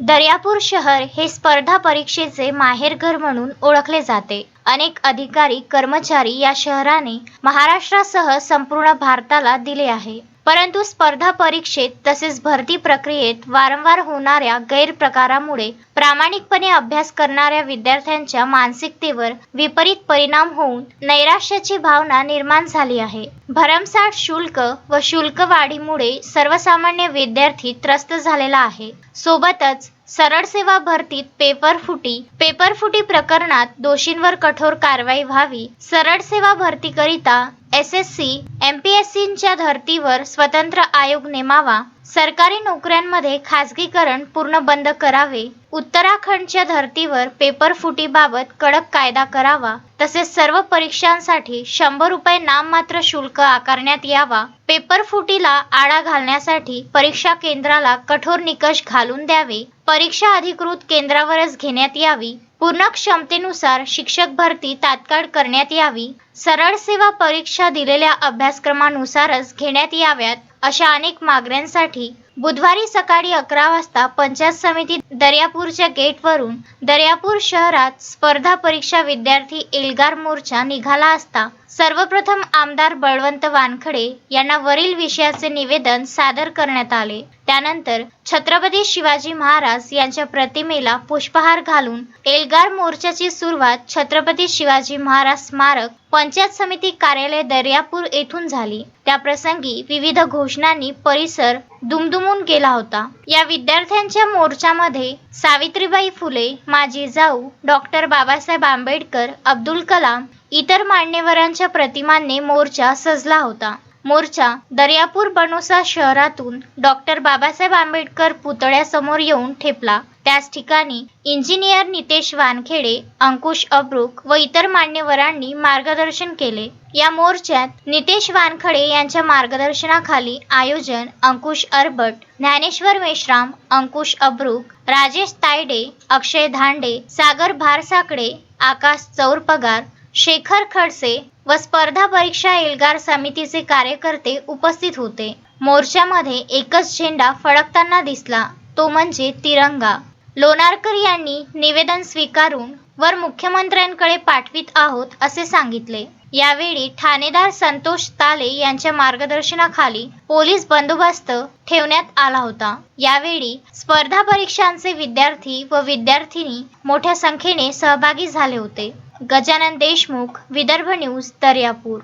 दर्यापूर शहर हे स्पर्धा परीक्षेचे माहेरघर म्हणून ओळखले जाते. अनेक अधिकारी कर्मचारी या शहराने महाराष्ट्रासह संपूर्ण भारताला दिले आहे. परंतु स्पर्धा परीक्षेत तसेच भरती प्रक्रियेत वारंवार होणाऱ्या गैरप्रकारामुळे प्रामाणिकपणे अभ्यास करणाऱ्या विद्यार्थ्यांच्या मानसिकतेवर विपरीत परिणाम होऊन नैराश्याची भावना निर्माण झाली आहे. भरमसाठ शुल्क व शुल्क वाढीमुळे सर्वसामान्य विद्यार्थी त्रस्त झालेला आहे. सोबतच सरळ सेवा भरतीत पेपर फुटी. पेपर फुटी प्रकरणात दोषींवर कठोर कारवाई व्हावी. सरळ सेवा भरतीकरिता S S C M P S सीच्या धर्तीवर स्वतंत्र आयोग नेमावा. सरकारी नोकऱ्यांमध्ये खाजगीकरण पूर्ण बंद करावे. उत्तराखंडच्या धर्तीवर पेपर फुटीबाबत कडक कायदा करावा. तसेच सर्व परीक्षांसाठी शंभर रुपये नाममात्र शुल्क आकारण्यात यावा. पेपर फुटीला आळा घालण्यासाठी परीक्षा केंद्राला कठोर निकष घालून द्यावे. परीक्षा अधिकृत केंद्रावरच घेण्यात यावी. पूर्ण क्षमतेनुसार शिक्षक भरती तात्काळ करण्यात यावी. सरळ सेवा परीक्षा दिलेल्या अभ्यासक्रमानुसारच घेण्यात याव्यात अशा अनेक मागण्यांसाठी बुधवारी सकाळी अकरा वाजता पंचायत समिती दर्यापूरच्या गेटवरून दर्यापूर शहरात स्पर्धा परीक्षा विद्यार्थी एल्गार मोर्चा निघाला असता सर्वप्रथम आमदार बळवंत वानखडे यांना वरील विषयाचे निवेदन सादर करण्यात आले. त्यानंतर छत्रपती शिवाजी महाराज यांच्या प्रतिमेला पुष्पहार घालून एल्गार मोर्चाची सुरुवात छत्रपती शिवाजी महाराज स्मारक पंचायत समिती कार्यालय दर्यापूर येथून झाली. त्याप्रसंगी विविध घोषणांनी परिसर दुमदुमून गेला होता. या विद्यार्थ्यांच्या मोर्चामध्ये सावित्रीबाई फुले माजी जाऊ डॉक्टर बाबासाहेब आंबेडकर अब्दुल कलाम इतर मान्यवरांच्या प्रतिमांनी मोर्चा सजला होता. मोर्चा दर्यापूर बनोसा शहरातून डॉक्टर बाबासाहेब आंबेडकर पुतळ्यासमोर येऊन ठेपला. त्याच ठिकाणी इंजिनियर नितेश वानखेडे अंकुश अब्रुक व इतर मान्यवरांनी मार्गदर्शन केले. या मोर्चात नितेश वानखडे यांच्या मार्गदर्शनाखाली आयोजन अंकुश अरबट ज्ञानेश्वर मेश्राम अंकुश अब्रुक राजेश तायडे अक्षय धांडे सागर भारसाकडे आकाश चौरपगार शेखर खडसे व स्पर्धा परीक्षा एल्गार समितीचे कार्यकर्ते उपस्थित होते. मोर्चामध्ये एकच झेंडा फडकताना दिसला तो म्हणजे तिरंगा. लोणारकर यांनी निवेदन स्वीकारून वर मुख्यमंत्र्यांकडे पाठवित आहोत असे सांगितले. यावेळी ठाणेदार संतोष ताले यांच्या मार्गदर्शनाखाली पोलीस बंदोबस्त ठेवण्यात आला होता. यावेळी स्पर्धा परीक्षांचे विद्यार्थी व विद्यार्थिनी मोठ्या संख्येने सहभागी झाले होते. गजानन देशमुख विदर्भ न्यूज दर्यापूर.